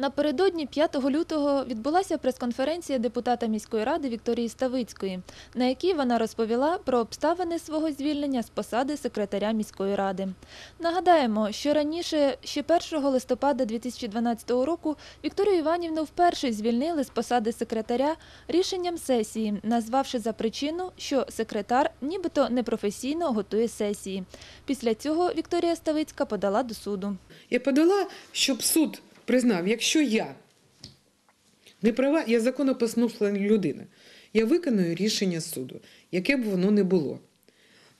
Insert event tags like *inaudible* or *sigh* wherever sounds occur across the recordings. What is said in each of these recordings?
Напередодні 5 лютого відбулася прес-конференція депутата міської ради Вікторії Ставицької, на якій вона розповіла про обставини свого звільнення з посади секретаря міської ради. Нагадаємо, що раніше, ще 1 листопада 2012 року, Вікторію Іванівну вперше звільнили з посади секретаря рішенням сесії, назвавши за причину, що секретар нібито непрофесійно готує сесії. Після цього Вікторія Ставицька подала до суду. Я подала, щоб суд признав, якщо я не права, я законопослушна людина, я виконую рішення суду, яке б воно не було.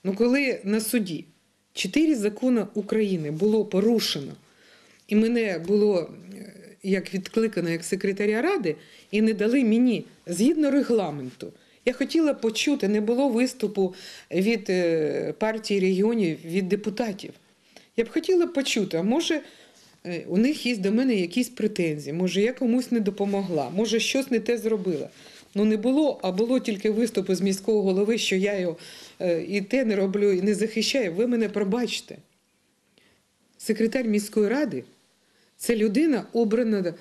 Ну, коли на суді чотири закони України було порушено, і мене було е, як відкликано як секретаря ради, і не дали мені згідно регламенту. Я хотіла почути, не було виступу від е, партії регіонів, від депутатів. Я б хотіла почути, а може у них є до мене якісь претензії, може я комусь не допомогла, може щось не те зробила. Ну не було, а було тільки виступи з міського голови, що я його е, і те не роблю, і не захищаю. Ви мене пробачте. Секретар міської ради це людина, обрана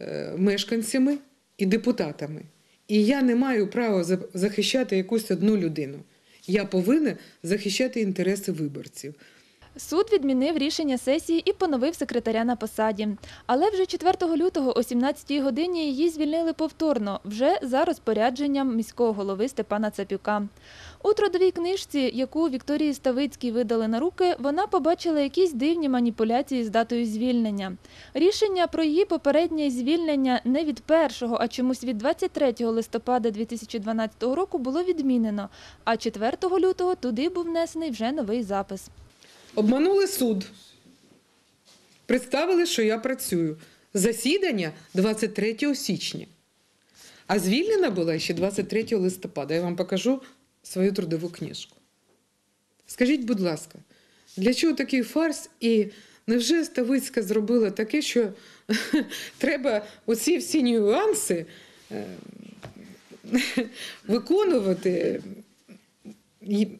е, мешканцями і депутатами. І я не маю права захищати якусь одну людину. Я повинна захищати інтереси виборців. Суд відмінив рішення сесії і поновив секретаря на посаді. Але вже 4 лютого о 17 годині її звільнили повторно, вже за розпорядженням міського голови Степана Цапюка. У трудовій книжці, яку Вікторії Ставицькій видали на руки, вона побачила якісь дивні маніпуляції з датою звільнення. Рішення про її попереднє звільнення не від 1, а чомусь від 23 листопада 2012 року було відмінено, а 4 лютого туди був внесений вже новий запис. Обманули суд. Представили, що я працюю. Засідання 23 січня. А звільнена була ще 23 листопада. Я вам покажу свою трудову книжку. Скажіть, будь ласка, для чого такий фарс? І невже Ставицька зробила таке, що *laughs* треба оці всі нюанси е, *laughs* виконувати?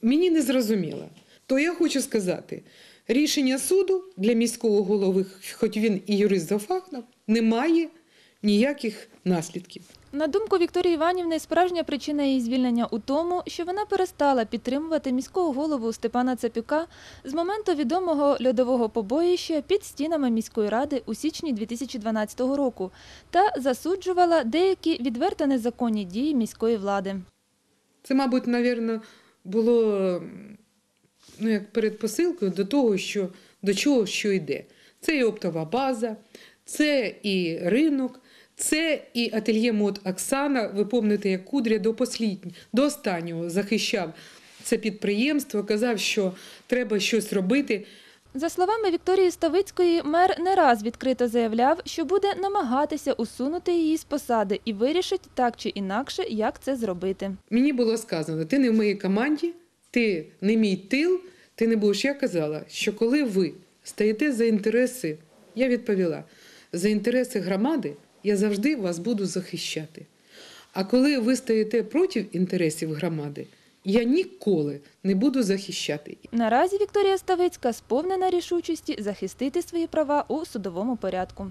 Мені не зрозуміло. То я хочу сказати, рішення суду для міського голови, хоч він і юрист за фахом, не має ніяких наслідків. На думку Вікторії Іванівни, справжня причина її звільнення у тому, що вона перестала підтримувати міського голову Степана Цапюка з моменту відомого льодового побоїща під стінами міської ради у січні 2012 року та засуджувала деякі відверто незаконні дії міської влади. Це, мабуть, навірно, було ну, як передпосилкою до того, що, до чого що йде. Це і оптова база, це і ринок, це і ательє мод Оксана. Ви пам'ятаєте, як Кудря до, до останнього захищав це підприємство, казав, що треба щось робити. За словами Вікторії Ставицької, мер не раз відкрито заявляв, що буде намагатися усунути її з посади і вирішить так чи інакше, як це зробити. Мені було сказано, ти не в моїй команді, ти не мій тил, ти не будеш. Я казала, що коли ви стаєте за інтереси, я відповіла, за інтереси громади, я завжди вас буду захищати. А коли ви стаєте проти інтересів громади, я ніколи не буду захищати. Наразі Вікторія Ставицька сповнена рішучості захистити свої права у судовому порядку.